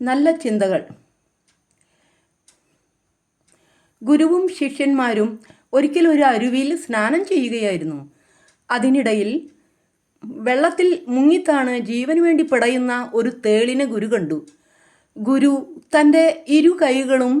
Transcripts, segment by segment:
നല്ല ചിന്തകൾ. ഗുരുവും ശിഷ്യന്മാരും ഒരിക്കൽ ഒരു അരുവിയിൽ സ്നാനം ചെയ്യുകയായിരുന്നു. അതിനിടയിൽ വെള്ളത്തിൽ മുങ്ങിത്താണ് ജീവന് വേണ്ടി പിടയുന്ന ഒരു തേളിനെ ഗുരു കണ്ടു. ഗുരു തന്റെ ഇരു കൈകളും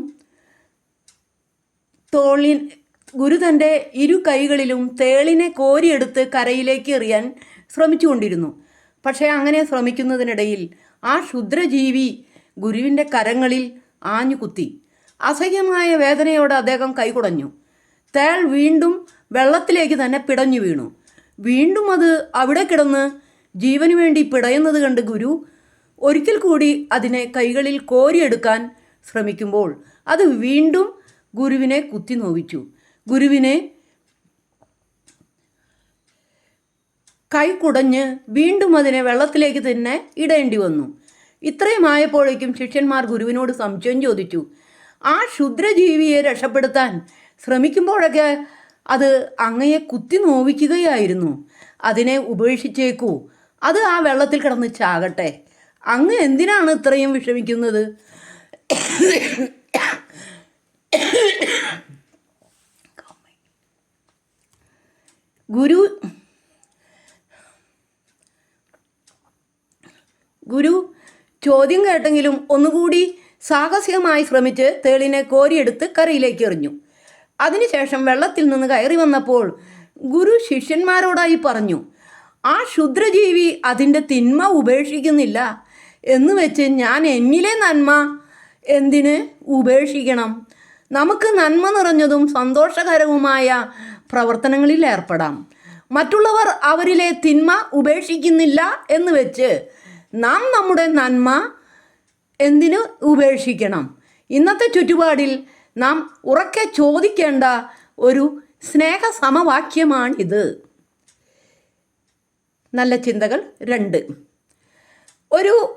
തോളിൻ ഗുരു തന്റെ ഇരു കൈകളിലും തേളിനെ കോരിയെടുത്ത് കരയിലേക്ക് എറിയാൻ ശ്രമിച്ചുകൊണ്ടിരുന്നു. പക്ഷേ അങ്ങനെ ശ്രമിക്കുന്നതിനിടയിൽ ആ ക്ഷുദ്രജീവി ഗുരുവിന്റെ കരങ്ങളിൽ ആഞ്ഞുകുത്തി. അസഹ്യമായ വേദനയോടെ അദ്ദേഹം കൈകുടഞ്ഞു. തേൾ വീണ്ടും വെള്ളത്തിലേക്ക് തന്നെ പിടഞ്ഞു വീണു. വീണ്ടും അത് അവിടെ കിടന്ന് ജീവനു വേണ്ടി പിടയുന്നത് കണ്ട് ഗുരു ഒരിക്കൽ കൂടി അതിനെ കൈകളിൽ കോരിയെടുക്കാൻ ശ്രമിക്കുമ്പോൾ അത് വീണ്ടും ഗുരുവിനെ കുത്തി നോവിച്ചു. ഗുരുവിനെ കൈ കുടഞ്ഞ് വീണ്ടും അതിനെ വെള്ളത്തിലേക്ക് തന്നെ ഇടേണ്ടി വന്നു. ഇത്രയും ആയപ്പോഴേക്കും ശിഷ്യന്മാർ ഗുരുവിനോട് സംശയം ചോദിച്ചു. ആ ക്ഷുദ്രജീവിയെ രക്ഷപ്പെടുത്താൻ ശ്രമിക്കുമ്പോഴൊക്കെ അത് അങ്ങയെ കുത്തി നോവിക്കുകയായിരുന്നു. അതിനെ ഉപേക്ഷിച്ചേക്കൂ. അത് ആ വെള്ളത്തിൽ കിടന്ന് ചാകട്ടെ. അങ്ങ് എന്തിനാണ് ഇത്രയും വിഷമിക്കുന്നത്? ഗുരു ഗുരു ചോദ്യം കേട്ടെങ്കിലും ഒന്നുകൂടി സാഹസികമായി ശ്രമിച്ച് തേളിനെ കോരിയെടുത്ത് കരയിലേക്ക് എറിഞ്ഞു. അതിനുശേഷം വെള്ളത്തിൽ നിന്ന് കയറി വന്നപ്പോൾ ഗുരു ശിഷ്യന്മാരോടായി പറഞ്ഞു ആ ക്ഷുദ്രജീവി അതിന്റെ തിന്മ ഉപേക്ഷിക്കുന്നില്ല. എന്ന് വെച്ച് ഞാൻ എന്നിലെ നന്മ എന്തിന് ഉപേക്ഷിക്കണം? നമുക്ക് നന്മ നിറഞ്ഞതും സന്തോഷകരവുമായ പ്രവർത്തനങ്ങളിൽ ഏർപ്പെടാം. മറ്റുള്ളവർ അവരിലെ തിന്മ ഉപേക്ഷിക്കുന്നില്ല എന്ന് വെച്ച് നാം നമ്മുടെ നന്മ എന്തിനു ഉപേക്ഷിക്കണം? ഇന്നത്തെ ചുറ്റുപാടിൽ നാം ഉറക്കെ ചോദിക്കേണ്ട ഒരു സ്നേഹ സമവാക്യമാണിത് നല്ല ചിന്തകൾ രണ്ട്. ഒരു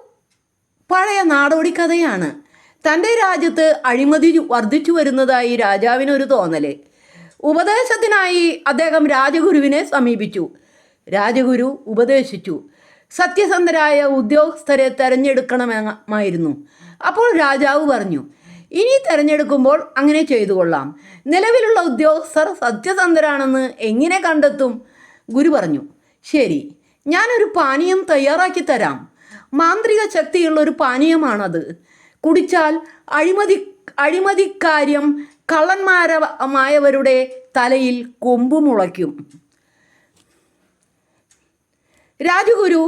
പഴയ നാടോടി കഥയാണ്. തന്റെ രാജ്യത്ത് അഴിമതി വർദ്ധിച്ചു വരുന്നതായി രാജാവിനൊരു തോന്നൽ. ഉപദേശത്തിനായി അദ്ദേഹം രാജഗുരുവിനെ സമീപിച്ചു. രാജഗുരു ഉപദേശിച്ചു. സത്യസന്ധരായ ഉദ്യോഗസ്ഥരെ തെരഞ്ഞെടുക്കണമായിരുന്നു അപ്പോൾ രാജാവ് പറഞ്ഞു ഇനി തെരഞ്ഞെടുക്കുമ്പോൾ അങ്ങനെ ചെയ്തു കൊള്ളാം. നിലവിലുള്ള ഉദ്യോഗസ്ഥർ സത്യസന്ധരാണെന്ന് എങ്ങനെ കണ്ടെത്തും? ഗുരു പറഞ്ഞു ശരി ഞാനൊരു പാനീയം തയ്യാറാക്കി തരാം. മാന്ത്രിക ശക്തിയുള്ള ഒരു പാനീയമാണത്. കുടിച്ചാൽ അഴിമതി അഴിമതിക്കാര്യം കള്ളന്മാരമായവരുടെ തലയിൽ കൊമ്പ് മുളയ്ക്കും. രാജഗുരു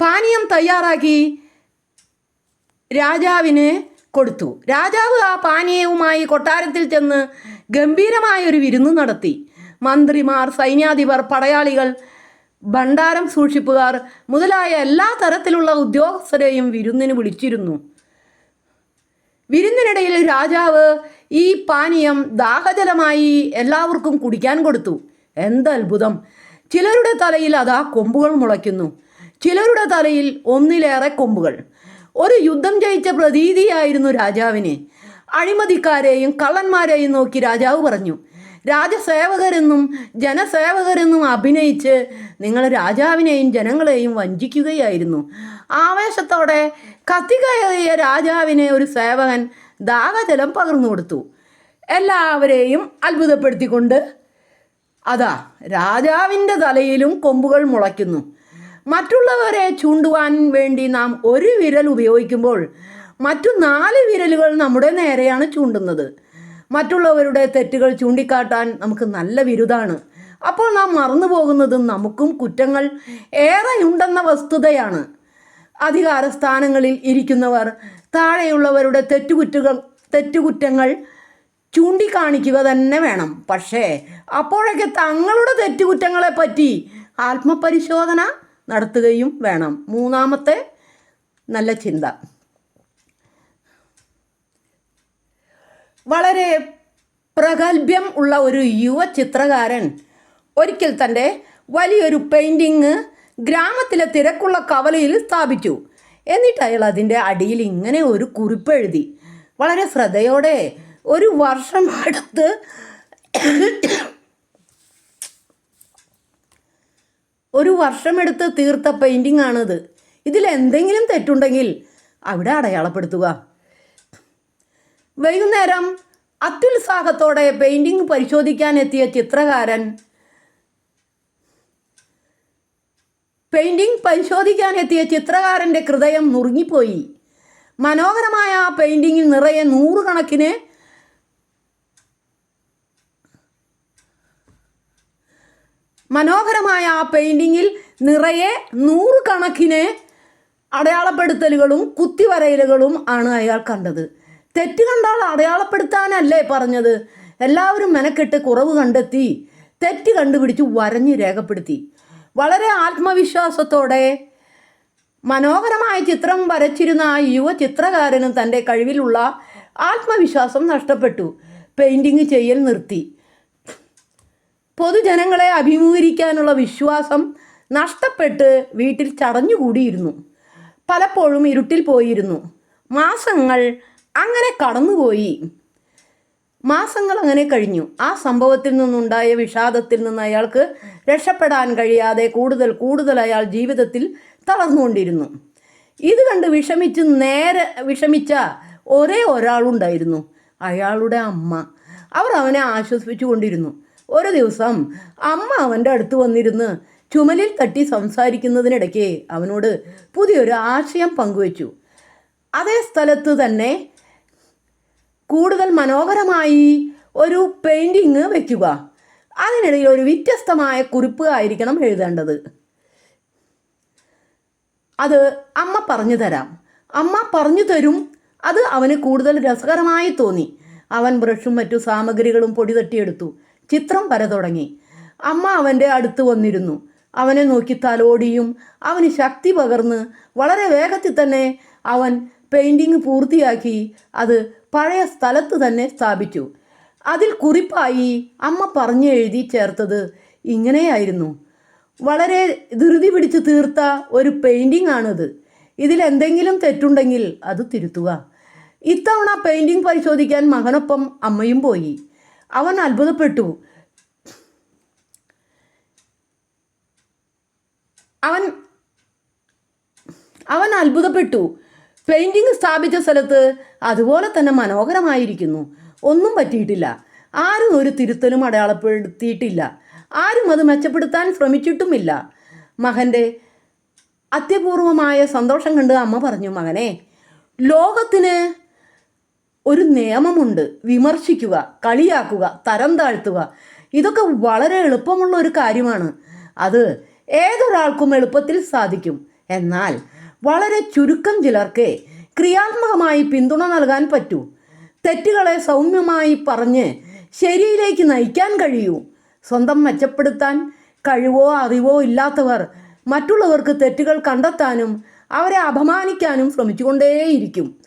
പാനീയം തയ്യാറാക്കി രാജാവിന് കൊടുത്തു. രാജാവ് ആ പാനീയവുമായി കൊട്ടാരത്തിൽ ചെന്ന് ഗംഭീരമായ ഒരു വിരുന്ന് നടത്തി. മന്ത്രിമാർ സൈന്യാധിപർ പടയാളികൾ ഭണ്ഡാരം സൂക്ഷിപ്പുകാർ മുതലായ എല്ലാ തരത്തിലുള്ള ഉദ്യോഗസ്ഥരെയും വിരുന്നിന് വിളിച്ചിരുന്നു. വിരുന്നിനിടയിൽ രാജാവ് ഈ പാനീയം ദാഹജലമായി എല്ലാവർക്കും കുടിക്കാൻ കൊടുത്തു. എന്തത്ഭുതം ചിലരുടെ തലയിൽ അതാ കൊമ്പുകൾ മുളയ്ക്കുന്നു. ചിലരുടെ തലയിൽ ഒന്നിലേറെ കൊമ്പുകൾ. ഒരു യുദ്ധം ജയിച്ച പ്രതീതിയായിരുന്നു രാജാവിന്. അഴിമതിക്കാരെയും കള്ളന്മാരെയും നോക്കി രാജാവ് പറഞ്ഞു രാജസേവകരെന്നും ജനസേവകരെന്നും അഭിനയിച്ച് നിങ്ങൾ രാജാവിനെയും ജനങ്ങളെയും വഞ്ചിക്കുകയായിരുന്നു. ആവേശത്തോടെ കത്തികയറിയ രാജാവിനെ ഒരു സേവകൻ ദാഹജലം പകർന്നു കൊടുത്തു എല്ലാവരെയും അത്ഭുതപ്പെടുത്തിക്കൊണ്ട് അതാ രാജാവിന്റെ തലയിലും കൊമ്പുകൾ മുളയ്ക്കുന്നു. മറ്റുള്ളവരെ ചൂണ്ടുവാൻ വേണ്ടി നാം ഒരു വിരൽ ഉപയോഗിക്കുമ്പോൾ മറ്റു നാല് വിരലുകൾ നമ്മുടെ നേരെയാണ് ചൂണ്ടുന്നത്. മറ്റുള്ളവരുടെ തെറ്റുകൾ ചൂണ്ടിക്കാട്ടാൻ നമുക്ക് നല്ല വിരുദാണ് അപ്പോൾ നാം മറന്നു പോകുന്നത് നമുക്കും കുറ്റങ്ങൾ ഏറെ ഉണ്ടെന്ന വസ്തുതയാണ്. അധികാര സ്ഥാനങ്ങളിൽ ഇരിക്കുന്നവർ താഴെയുള്ളവരുടെ തെറ്റുകുറ്റുകൾ തെറ്റുകുറ്റങ്ങൾ ചൂണ്ടിക്കാണിക്കുക തന്നെ വേണം. പക്ഷേ അപ്പോഴൊക്കെ തങ്ങളുടെ തെറ്റുകുറ്റങ്ങളെ പറ്റി ആത്മപരിശോധന നടത്തുകയും വേണം. മൂന്നാമത്തെ നല്ല ചിന്ത. വളരെ പ്രഗത്ഭ്യം ഉള്ള ഒരു യുവ ചിത്രകാരൻ ഒരിക്കൽ തന്റെ വലിയൊരു പെയിന്റിങ് ഗ്രാമത്തിലെ തിരക്കുള്ള കവലയിൽ സ്ഥാപിച്ചു. എന്നിട്ട് അയാൾ അതിന്റെ അടിയിൽ ഇങ്ങനെ ഒരു കുറിപ്പെഴുതി വളരെ ശ്രദ്ധയോടെ ഒരു വർഷം അടുത്ത് ഒരു വർഷമെടുത്ത് തീർത്ത പെയിന്റിംഗ് ആണിത്. ഇതിൽ എന്തെങ്കിലും തെറ്റുണ്ടെങ്കിൽ അവിടെ അടയാളപ്പെടുത്തുക. വൈകുന്നേരം അത്യുത്സാഹത്തോടെ പെയിന്റിംഗ് പരിശോധിക്കാൻ എത്തിയ ചിത്രകാരൻ പെയിന്റിംഗ് പരിശോധിക്കാൻ എത്തിയ ചിത്രകാരന്റെ ഹൃദയം നുറുങ്ങിപ്പോയി. മനോഹരമായ ആ പെയിന്റിങ്ങിൽ നിറയെ നൂറുകണക്കിന് മനോഹരമായ ആ പെയിന്റിങ്ങിൽ നിറയെ നൂറുകണക്കിന് അടയാളപ്പെടുത്തലുകളും കുത്തിവരയലുകളും ആണ് അയാൾ കണ്ടത്. തെറ്റ് കണ്ടാൽ അടയാളപ്പെടുത്താനല്ലേ പറഞ്ഞത്? എല്ലാവരും മെനക്കെട്ട് കുറവ് കണ്ടെത്തി തെറ്റ് കണ്ടുപിടിച്ച് വരഞ്ഞ് രേഖപ്പെടുത്തി. വളരെ ആത്മവിശ്വാസത്തോടെ മനോഹരമായ ചിത്രം വരച്ചിരുന്ന ആ യുവ ചിത്രകാരനും തന്റെ കഴിവിലുള്ള ആത്മവിശ്വാസം നഷ്ടപ്പെട്ടു. പെയിന്റിങ് ചെയ്യൽ നിർത്തി. പൊതുജനങ്ങളെ അഭിമുഖീകരിക്കാനുള്ള വിശ്വാസം നഷ്ടപ്പെട്ട് വീട്ടിൽ ചടഞ്ഞുകൂടിയിരുന്നു. പലപ്പോഴും ഇരുട്ടിൽ പോയിരുന്നു. മാസങ്ങൾ അങ്ങനെ കടന്നുപോയി. മാസങ്ങൾ അങ്ങനെ കഴിഞ്ഞു. ആ സംഭവത്തിൽ നിന്നുണ്ടായ വിഷാദത്തിൽ നിന്ന് അയാൾക്ക് രക്ഷപ്പെടാൻ കഴിയാതെ കൂടുതൽ കൂടുതൽ അയാൾ ജീവിതത്തിൽ തളർന്നുകൊണ്ടിരുന്നു. ഇത് കണ്ട് വിഷമിച്ച് നേരെ വിഷമിച്ച ഒരേ ഒരാളുണ്ടായിരുന്നു. അയാളുടെ അമ്മ. അവർ അവനെ ആശ്വസിപ്പിച്ചു കൊണ്ടിരുന്നു ഒരു ദിവസം അമ്മ അവന്റെ അടുത്ത് വന്നിരുന്ന് ചുമലിൽ തട്ടി സംസാരിക്കുന്നതിനിടയ്ക്ക് അവനോട് പുതിയൊരു ആശയം പങ്കുവച്ചു. അതേ സ്ഥലത്ത് തന്നെ കൂടുതൽ മനോഹരമായി ഒരു പെയിന്റിങ് വയ്ക്കുക അതിനിടയിൽ ഒരു വ്യത്യസ്തമായ കുറിപ്പ് ആയിരിക്കണം എഴുതേണ്ടത്. അത് അമ്മ പറഞ്ഞു തരാം. അമ്മ പറഞ്ഞു തരും. അത് അവന് കൂടുതൽ രസകരമായി തോന്നി. അവൻ ബ്രഷും മറ്റു സാമഗ്രികളും പൊടി തട്ടിയെടുത്തു. ചിത്രം വര തുടങ്ങി. അമ്മ അവന്റെ അടുത്ത് വന്നിരുന്നു. അവനെ നോക്കി തലോടിയും അവന് ശക്തി പകർന്ന് വളരെ വേഗത്തിൽ തന്നെ അവൻ പെയിന്റിങ് പൂർത്തിയാക്കി അത് പഴയ സ്ഥലത്ത് തന്നെ സ്ഥാപിച്ചു. അതിൽ കുറിപ്പായി അമ്മ പറഞ്ഞു എഴുതി ചേർത്തത് ഇങ്ങനെയായിരുന്നു. വളരെ ധൃതി പിടിച്ച് തീർത്ത ഒരു പെയിന്റിംഗ് ആണിത്. ഇതിൽ എന്തെങ്കിലും തെറ്റുണ്ടെങ്കിൽ അത് തിരുത്തുക. ഇത്തവണ പെയിന്റിംഗ് പരിശോധിക്കാൻ മകനൊപ്പം അമ്മയും പോയി. അവൻ അത്ഭുതപ്പെട്ടു. അവൻ അവൻ അത്ഭുതപ്പെട്ടു. പെയിന്റിങ് സ്ഥാപിച്ച സ്ഥലത്ത് അതുപോലെ തന്നെ മനോഹരമായിരിക്കുന്നു. ഒന്നും പറ്റിയിട്ടില്ല. ആരും ഒരു തിരുത്തലും അടയാളപ്പെടുത്തിയിട്ടില്ല. ആരും അത് മെച്ചപ്പെടുത്താൻ ശ്രമിച്ചിട്ടുമില്ല. മകന്റെ അത്യപൂർവമായ സന്തോഷം കണ്ട് അമ്മ പറഞ്ഞു മകനെ ലോകത്തിന് ഒരു നിയമമുണ്ട്. വിമർശിക്കുക കളിയാക്കുക തരം താഴ്ത്തുക. ഇതൊക്കെ വളരെ എളുപ്പമുള്ള ഒരു കാര്യമാണ്. അത് ഏതൊരാൾക്കും എളുപ്പത്തിൽ സാധിക്കും. എന്നാൽ വളരെ ചുരുക്കം ചിലർക്ക് ക്രിയാത്മകമായി പിന്തുണ നൽകാൻ പറ്റൂ. തെറ്റുകളെ സൗമ്യമായി പറഞ്ഞ് ശരിയിലേക്ക് നയിക്കാൻ കഴിയൂ. സ്വന്തം മെച്ചപ്പെടുത്താൻ കഴിവോ അറിവോ ഇല്ലാത്തവർ മറ്റുള്ളവർക്ക് തെറ്റുകൾ കണ്ടെത്താനും അവരെ അപമാനിക്കാനും ശ്രമിച്ചുകൊണ്ടേയിരിക്കും.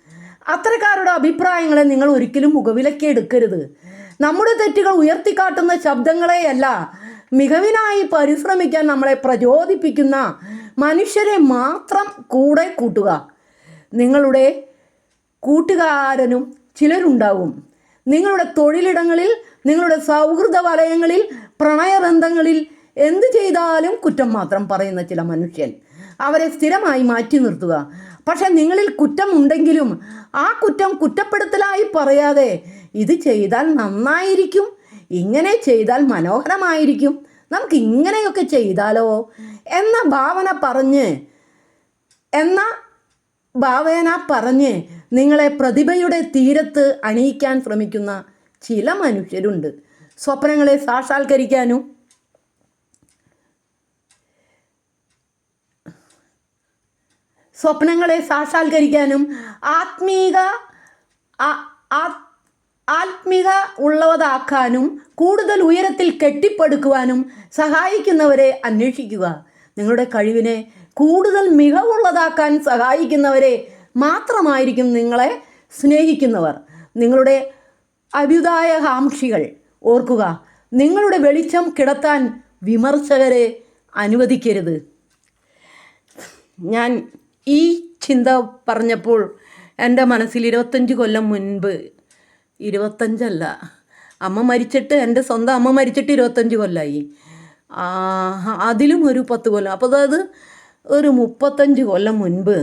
അത്തരക്കാരുടെ അഭിപ്രായങ്ങളെ നിങ്ങൾ ഒരിക്കലും മുഖവിലയ്ക്ക് എടുക്കരുത്. നമ്മുടെ തെറ്റുകൾ ഉയർത്തിക്കാട്ടുന്ന ശബ്ദങ്ങളെയല്ല മികവിനായി പരിശ്രമിക്കാൻ നമ്മളെ പ്രചോദിപ്പിക്കുന്ന മനുഷ്യരെ മാത്രം കൂടെ കൂട്ടുക. നിങ്ങളുടെ കൂട്ടുകാരനും ചിലരുണ്ടാവും. നിങ്ങളുടെ തൊഴിലിടങ്ങളിൽ നിങ്ങളുടെ സൗഹൃദ വലയങ്ങളിൽ പ്രണയബന്ധങ്ങളിൽ എന്ത് ചെയ്താലും കുറ്റം മാത്രം പറയുന്ന ചില മനുഷ്യൻ. അവരെ സ്ഥിരമായി മാറ്റി നിർത്തുക. പക്ഷെ നിങ്ങളിൽ കുറ്റം ഉണ്ടെങ്കിലും ആ കുറ്റം കുറ്റപ്പെടുത്തലായി പറയാതെ ഇത് ചെയ്താൽ നന്നായിരിക്കും ഇങ്ങനെ ചെയ്താൽ മനോഹരമായിരിക്കും നമുക്ക് ഇങ്ങനെയൊക്കെ ചെയ്താലോ എന്ന ഭാവന പറഞ്ഞ് എന്ന ഭാവേന പറഞ്ഞ് നിങ്ങളെ പ്രതിഭയുടെ തീരത്ത് അണിയിക്കാൻ ശ്രമിക്കുന്ന ചില മനുഷ്യരുണ്ട്. സ്വപ്നങ്ങളെ സാക്ഷാത്കരിക്കാനും സ്വപ്നങ്ങളെ സാക്ഷാത്കരിക്കാനും ആത്മീക ആത്മിക ഉള്ളവതാക്കാനും കൂടുതൽ ഉയരത്തിൽ കെട്ടിപ്പടുക്കുവാനും സഹായിക്കുന്നവരെ അന്വേഷിക്കുക. നിങ്ങളുടെ കഴിവിനെ കൂടുതൽ മികവുള്ളതാക്കാൻ സഹായിക്കുന്നവരെ മാത്രമായിരിക്കും നിങ്ങളെ സ്നേഹിക്കുന്നവർ. നിങ്ങളുടെ അഭ്യുദായകാംക്ഷികൾ ഓർക്കുക നിങ്ങളുടെ വെളിച്ചം കിടത്താൻ വിമർശകരെ അനുവദിക്കരുത്. ഞാൻ ഈ ചിന്ത പറഞ്ഞപ്പോൾ എന്റെ മനസ്സിൽ ഇരുപത്തഞ്ച് കൊല്ലം മുൻപ് ഇരുപത്തഞ്ചല്ല അമ്മ മരിച്ചിട്ട് എന്റെ സ്വന്തം അമ്മ മരിച്ചിട്ട് ഇരുപത്തഞ്ച് കൊല്ലമായി അതിലും ഒരു പത്ത് കൊല്ലം. അപ്പോൾ അതായത് ഒരു മുപ്പത്തഞ്ച് കൊല്ലം മുൻപ്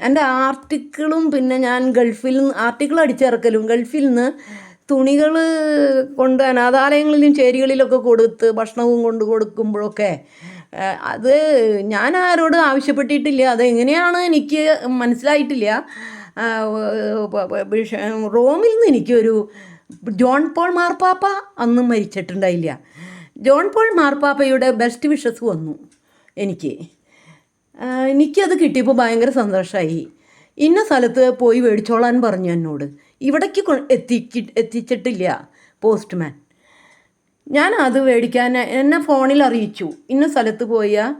എന്റെ ആർട്ടിക്കിളും പിന്നെ ഞാൻ ഗൾഫിൽ നിന്ന് ആർട്ടിക്കിൾ അടിച്ചിറക്കലും ഗൾഫിൽ നിന്ന് തുണികൾ കൊണ്ട് അനാഥാലയങ്ങളിലും ചേരികളിലൊക്കെ കൊടുത്ത് ഭക്ഷണവും കൊണ്ട് കൊടുക്കുമ്പോഴൊക്കെ അത് ഞാൻ ആരോട് ആവശ്യപ്പെട്ടിട്ടില്ല. അതെങ്ങനെയാണ് എനിക്ക് മനസ്സിലായിട്ടില്ല. റോമിൽ നിന്ന് എനിക്കൊരു ജോൺ പോൾ മാർപ്പാപ്പ അന്ന് മരിച്ചിട്ടുണ്ടായില്ല. ജോൺ പോൾ മാർപ്പാപ്പയുടെ ബെസ്റ്റ് വിഷസ് വന്നു എനിക്ക്. എനിക്കത് കിട്ടിയപ്പോൾ ഭയങ്കര സന്തോഷമായി ഇന്ന സ്ഥലത്ത് പോയി മേടിച്ചോളാൻ പറഞ്ഞു എന്നോട്. ഇവിടേക്ക് എത്തിക്കി എത്തിച്ചിട്ടില്ല പോസ്റ്റ്മാൻ. ഞാൻ അത് മേടിക്കാൻ എന്നെ ഫോണിൽ അറിയിച്ചു. ഇന്ന സ്ഥലത്ത് പോയ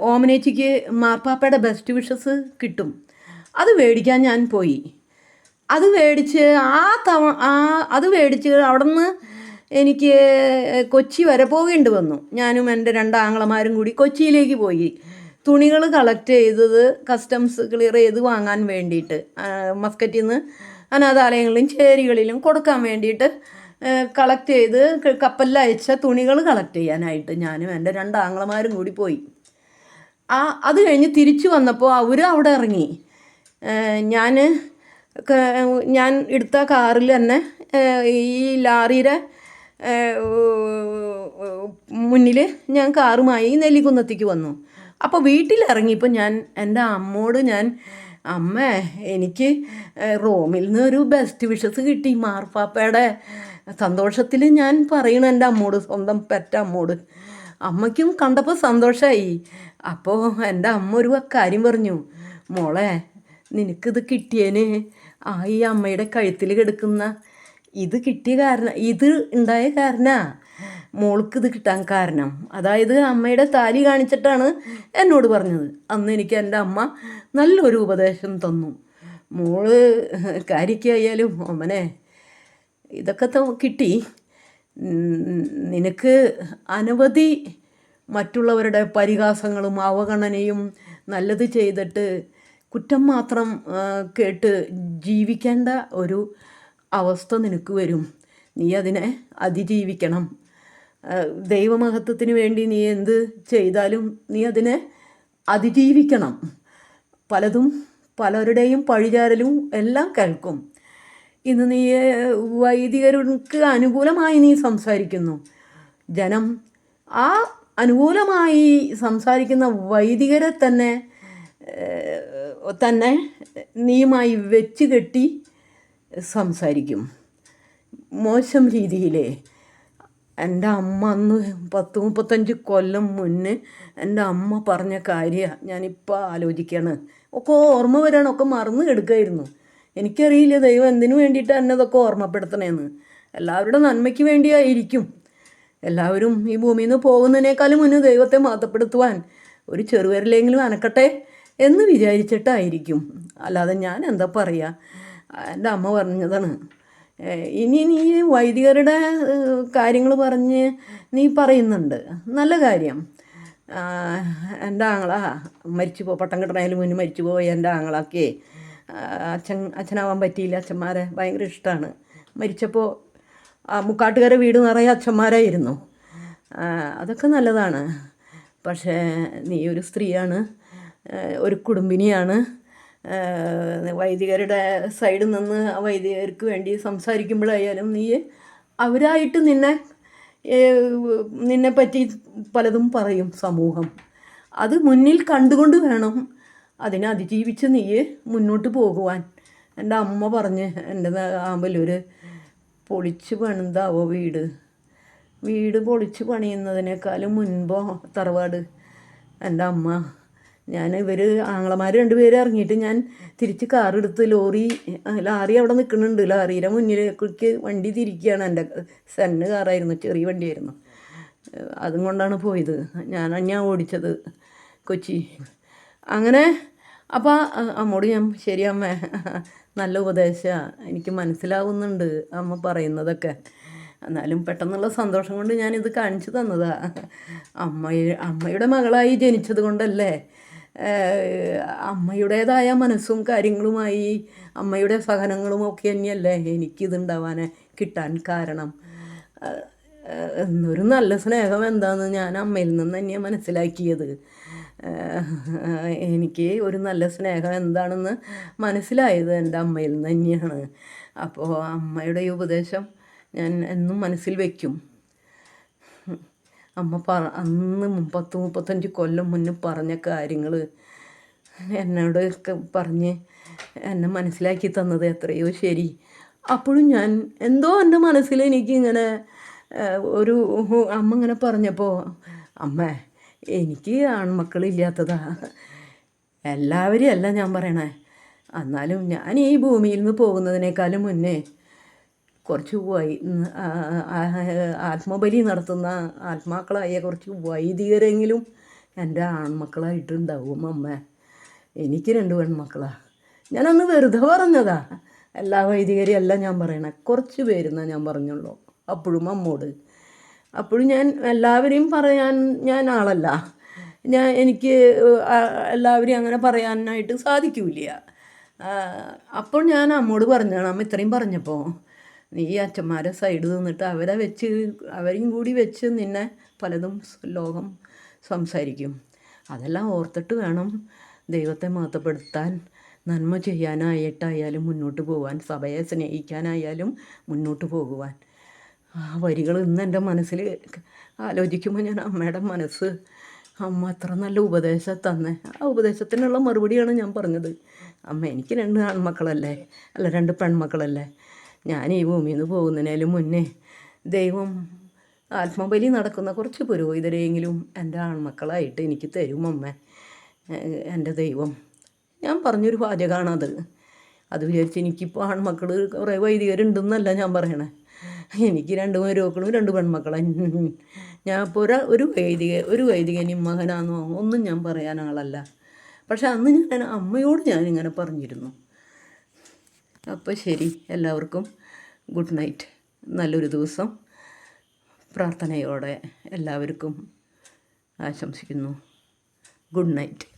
ഓമനേച്ചിക്ക് മാർപ്പാപ്പയുടെ ബെസ്റ്റ് വിഷസ് കിട്ടും. അത് മേടിക്കാൻ ഞാൻ പോയി. അത് മേടിച്ച് ആ തവ ആ അത് മേടിച്ച് അവിടെ നിന്ന് എനിക്ക് കൊച്ചി വരെ പോകേണ്ടി വന്നു. ഞാനും എന്റെ രണ്ട് ആങ്ങളമാരും കൂടി കൊച്ചിയിലേക്ക് പോയി. തുണികൾ കളക്ട് ചെയ്തത് കസ്റ്റംസ് ക്ലിയർ ചെയ്ത് വാങ്ങാൻ വേണ്ടിയിട്ട് മസ്ക്കറ്റിൽ നിന്ന് അനാഥാലയങ്ങളിലും ചേരികളിലും കൊടുക്കാൻ വേണ്ടിയിട്ട് കളക്ട് ചെയ്ത് കപ്പലിൽ അയച്ച തുണികൾ കളക്ട് ചെയ്യാനായിട്ട് ഞാനും എന്റെ രണ്ട് ആങ്ങളമാരും കൂടി പോയി. ആ അത് കഴിഞ്ഞ് തിരിച്ചു വന്നപ്പോൾ അവർ അവിടെ ഇറങ്ങി. ഞാൻ ഞാൻ എടുത്ത കാറിൽ തന്നെ ഈ ലാറിയുടെ മുന്നിൽ ഞാൻ കാറുമായി നെല്ലിക്കുന്നത്തേക്ക് വന്നു. അപ്പോൾ വീട്ടിലിറങ്ങിയപ്പോൾ ഞാൻ എന്റെ അമ്മോട് ഞാൻ അമ്മ എനിക്ക് റോമിൽ നിന്ന് ഒരു ബെസ്റ്റ് വിഷസ് കിട്ടി മാർപ്പാപ്പയുടെ സന്തോഷത്തിൽ ഞാൻ പറയണ എന്റെ അമ്മോട് സ്വന്തം പെറ്റ അമ്മോട്. അമ്മയ്ക്കും കണ്ടപ്പോൾ സന്തോഷമായി അപ്പോൾ എന്റെ അമ്മ ഒരു കാര്യം പറഞ്ഞു മോളെ നിനക്കിത് കിട്ടിയേന് ആ ഈ അമ്മയുടെ കഴുത്തിൽ കിടക്കുന്ന ഇത് കിട്ടിയ കാരണം ഇത് ഉണ്ടായ കാരണ മോൾക്ക് ഇത് കിട്ടാൻ കാരണം. അതായത് അമ്മയുടെ താലി കാണിച്ചിട്ടാണ് എന്നോട് പറഞ്ഞത്. അന്ന് എനിക്ക് എന്റെ അമ്മ നല്ലൊരു ഉപദേശം തന്നു. മോൾ കാര്യക്കായാലും അമ്മനെ ഇതൊക്കെ കിട്ടി. നിനക്ക് അനവധി മറ്റുള്ളവരുടെ പരിഹാസങ്ങളും അവഗണനയും നല്ലത് ചെയ്തിട്ട് കുറ്റം മാത്രം കേട്ട് ജീവിക്കേണ്ട ഒരു അവസ്ഥ നിനക്ക് വരും. നീ അതിനെ അതിജീവിക്കണം. ദൈവമഹത്വത്തിന് വേണ്ടി നീ എന്ത് ചെയ്താലും നീ അതിനെ അതിജീവിക്കണം. പലതും പലരുടെയും പഴിചാരലും എല്ലാം കേൾക്കും. ഇന്ന് നീ വൈദികർക്ക് അനുകൂലമായി നീ സംസാരിക്കുന്നു. ജനം ആ അനുകൂലമായി സംസാരിക്കുന്ന വൈദികരെ തന്നെ തന്നെ നീയുമായി വെച്ച് കെട്ടി സംസാരിക്കും. മോശം രീതിയിലേ. എന്റെ അമ്മ അന്ന് പത്ത് മുപ്പത്തഞ്ച് കൊല്ലം മുന്നേ എന്റെ അമ്മ പറഞ്ഞ കാര്യമാണ് ഞാനിപ്പോൾ ആലോചിക്കുകയാണ് ഒക്കെ ഓർമ്മ വരാനൊക്കെ മറന്നു കിടക്കുമായിരുന്നു എനിക്കറിയില്ല ദൈവം എന്തിനു വേണ്ടിയിട്ട് എന്നെ ഇതൊക്കെ ഓർമ്മപ്പെടുത്തണേന്ന്. എല്ലാവരുടെ നന്മയ്ക്ക് വേണ്ടിയായിരിക്കും. എല്ലാവരും ഈ ഭൂമിയിൽ നിന്ന് പോകുന്നതിനേക്കാളും മുന്നേ ദൈവത്തെ മാതപ്പെടുത്തുവാൻ ഒരു ചെറുവരിലെങ്കിലും അനക്കട്ടെ എന്ന് വിചാരിച്ചിട്ടായിരിക്കും. അല്ലാതെ ഞാൻ എന്താ പറയുക എന്റെ അമ്മ പറഞ്ഞതാണ് ഇനി നീ വൈദികരുടെ കാര്യങ്ങൾ പറഞ്ഞ് നീ പറയുന്നുണ്ട്. നല്ല കാര്യം. എന്റെ ആങ്ങളാ മരിച്ചു പോ പട്ടം കിട്ടണതിന് മുന്നേ മരിച്ചു പോയി എന്റെ ആങ്ങളൊക്കെ അച്ഛൻ അച്ഛനാവാൻ പറ്റിയില്ല. അച്ഛന്മാരെ ഭയങ്കര ഇഷ്ടമാണ് മരിച്ചപ്പോൾ മുക്കാട്ടുകാരെ വീട് നിറയെ അച്ഛന്മാരായിരുന്നു. അതൊക്കെ നല്ലതാണ്. പക്ഷേ നീ ഒരു സ്ത്രീയാണ് ഒരു കുടുംബിനിയാണ്. വൈദികരുടെ സൈഡിൽ നിന്ന് ആ വൈദികർക്ക് വേണ്ടി സംസാരിക്കുമ്പോഴായാലും നീ അവരായിട്ട് നിന്നെ നിന്നെപ്പറ്റി നിന്നെ പറ്റി പലതും പറയും സമൂഹം. അത് മുന്നിൽ കണ്ടുകൊണ്ട് വേണം അതിനെ അതിജീവിച്ച് നീ മുന്നോട്ട് പോകുവാൻ. എന്റെ അമ്മ പറഞ്ഞ് എന്റെ ആമ്പലൂർ പൊളിച്ച് പണിതാവോ വീട്? വീട് പൊളിച്ച് പണിയുന്നതിനേക്കാളും മുൻപോ തറവാട്. എന്റെ അമ്മ ഞാൻ ഇവർ ആങ്ങളമാർ രണ്ടുപേര് ഇറങ്ങിയിട്ട് ഞാൻ തിരിച്ച് കാറെടുത്ത് ലോറി ലാറി അവിടെ നിൽക്കുന്നുണ്ട്. ലാറിയുടെ മുന്നിലേക്ക് വണ്ടി തിരിക്കുകയാണ്. എന്റെ സെന്ന് കാറായിരുന്നു ചെറിയ വണ്ടിയായിരുന്നു. അതും കൊണ്ടാണ് പോയത്. ഞാൻ ഞാൻ ഓടിച്ചത് കൊച്ചി. അങ്ങനെ അപ്പോൾ അമ്മോട് ഞാൻ ശരി അമ്മ നല്ല ഉപദേശമാണ് എനിക്ക് മനസ്സിലാവുന്നുണ്ട് അമ്മ പറയുന്നതൊക്കെ. എന്നാലും പെട്ടെന്നുള്ള സന്തോഷം കൊണ്ട് ഞാനിത് കാണിച്ചു തന്നതാ. അമ്മ അമ്മയുടെ മകളായി ജനിച്ചത് കൊണ്ടല്ലേ അമ്മയുടേതായ മനസ്സും കാര്യങ്ങളുമായി അമ്മയുടെ സഹനങ്ങളും ഒക്കെ തന്നെയല്ലേ എനിക്കിതുണ്ടാവാൻ കിട്ടാൻ കാരണം. എന്നൊരു നല്ല സ്നേഹം എന്താണെന്ന് ഞാൻ അമ്മയിൽ നിന്ന് തന്നെയാണ് മനസ്സിലാക്കിയത്. എനിക്ക് ഒരു നല്ല സ്നേഹം എന്താണെന്ന് മനസ്സിലായത് എന്റെ അമ്മയിൽ നിന്ന് തന്നെയാണ്. അപ്പോൾ അമ്മയുടെ ഈ ഉപദേശം ഞാൻ എന്നും മനസ്സിൽ വയ്ക്കും അമ്മ പറ അന്ന് മുപ്പത്ത് മുപ്പത്തഞ്ച് കൊല്ലം മുന്നേ പറഞ്ഞ കാര്യങ്ങൾ എന്നോട് പറഞ്ഞ് എന്നെ മനസ്സിലാക്കി തന്നത് എത്രയോ ശരി. അപ്പോഴും ഞാൻ എന്തോ എന്റെ മനസ്സിൽ എനിക്കിങ്ങനെ ഒരു അമ്മ ഇങ്ങനെ പറഞ്ഞപ്പോൾ അമ്മ എനിക്ക് ആൺമക്കളില്ലാത്തതാ. എല്ലാവരും അല്ല ഞാൻ പറയണേ. എന്നാലും ഞാൻ ഈ ഭൂമിയിൽ നിന്ന് പോകുന്നതിനേക്കാളും മുന്നേ കുറച്ച് വൈ ആത്മബലി നടത്തുന്ന ആത്മാക്കളായ കുറച്ച് വൈദികരെങ്കിലും എന്റെ ആൺമക്കളായിട്ടുണ്ടാവും അമ്മ. എനിക്ക് രണ്ട് പെൺമക്കളാ. ഞാനന്ന് വെറുതെ പറഞ്ഞതാ. എല്ലാ വൈദികരെയും അല്ല ഞാൻ പറയണേ. കുറച്ച് പേരെന്നാ ഞാൻ പറഞ്ഞുള്ളൂ. അപ്പോഴും അമ്മോട്. അപ്പോഴും ഞാൻ എല്ലാവരെയും പറയാൻ ഞാൻ ആളല്ല. ഞാൻ എനിക്ക് എല്ലാവരെയും അങ്ങനെ പറയാനായിട്ട് സാധിക്കില്ല. അപ്പോൾ ഞാൻ അമ്മോട് പറഞ്ഞതാണ് അമ്മ ഇത്രയും പറഞ്ഞപ്പോൾ നീ അച്ഛന്മാരെ സൈഡ് നിന്നിട്ട് അവരെ വെച്ച് അവരെയും കൂടി വെച്ച് നിന്നെ പലതും ലോകം സംസാരിക്കും. അതെല്ലാം ഓർത്തിട്ട് വേണം ദൈവത്തെ മഹത്വപ്പെടുത്താൻ നന്മ ചെയ്യാനായിട്ടായാലും മുന്നോട്ട് പോകാൻ സഭയെ സ്നേഹിക്കാനായാലും മുന്നോട്ട് പോകുവാൻ. ആ വരികൾ ഇന്ന് എന്റെ മനസ്സിൽ ആലോചിക്കുമ്പോൾ ഞാൻ അമ്മയുടെ മനസ്സ് അമ്മ അത്ര നല്ല ഉപദേശം തന്നെ. ആ ഉപദേശത്തിനുള്ള മറുപടിയാണ് ഞാൻ പറഞ്ഞത്. അമ്മ എനിക്ക് രണ്ട് ആൺമക്കളല്ലേ? അല്ല രണ്ട് പെൺമക്കളല്ലേ? ഞാൻ ഈ ഭൂമിയിൽ നിന്ന് പോകുന്നതിനേലും മുന്നേ ദൈവം ആത്മബലി നടക്കുന്ന കുറച്ച് പുരോഹിതരെയെങ്കിലും എന്റെ ആൺമക്കളായിട്ട് എനിക്ക് തരും അമ്മ. എന്റെ ദൈവം ഞാൻ പറഞ്ഞൊരു വാചകമാണത്. അത് വിചാരിച്ച് എനിക്കിപ്പോൾ ആൺമക്കൾ കുറേ വൈദികരുണ്ടെന്നല്ല ഞാൻ പറയണേ. എനിക്ക് രണ്ട് മരുമക്കളും രണ്ട് പെൺമക്കളും. ഞാൻ ഇപ്പോൾ ഒരു ഒരു വൈദിക ഒരു വൈദികനും മകനാന്നോ ഒന്നും ഞാൻ പറയാൻ ആളല്ല. പക്ഷെ അന്ന് ഞാൻ അമ്മയോട് ഞാനിങ്ങനെ പറഞ്ഞിരുന്നു. അപ്പോൾ ശരി എല്ലാവർക്കും ഗുഡ് നൈറ്റ്. നല്ലൊരു ദിവസം. പ്രാർത്ഥനയോടെ എല്ലാവർക്കും ആശംസിക്കുന്നു. Good night.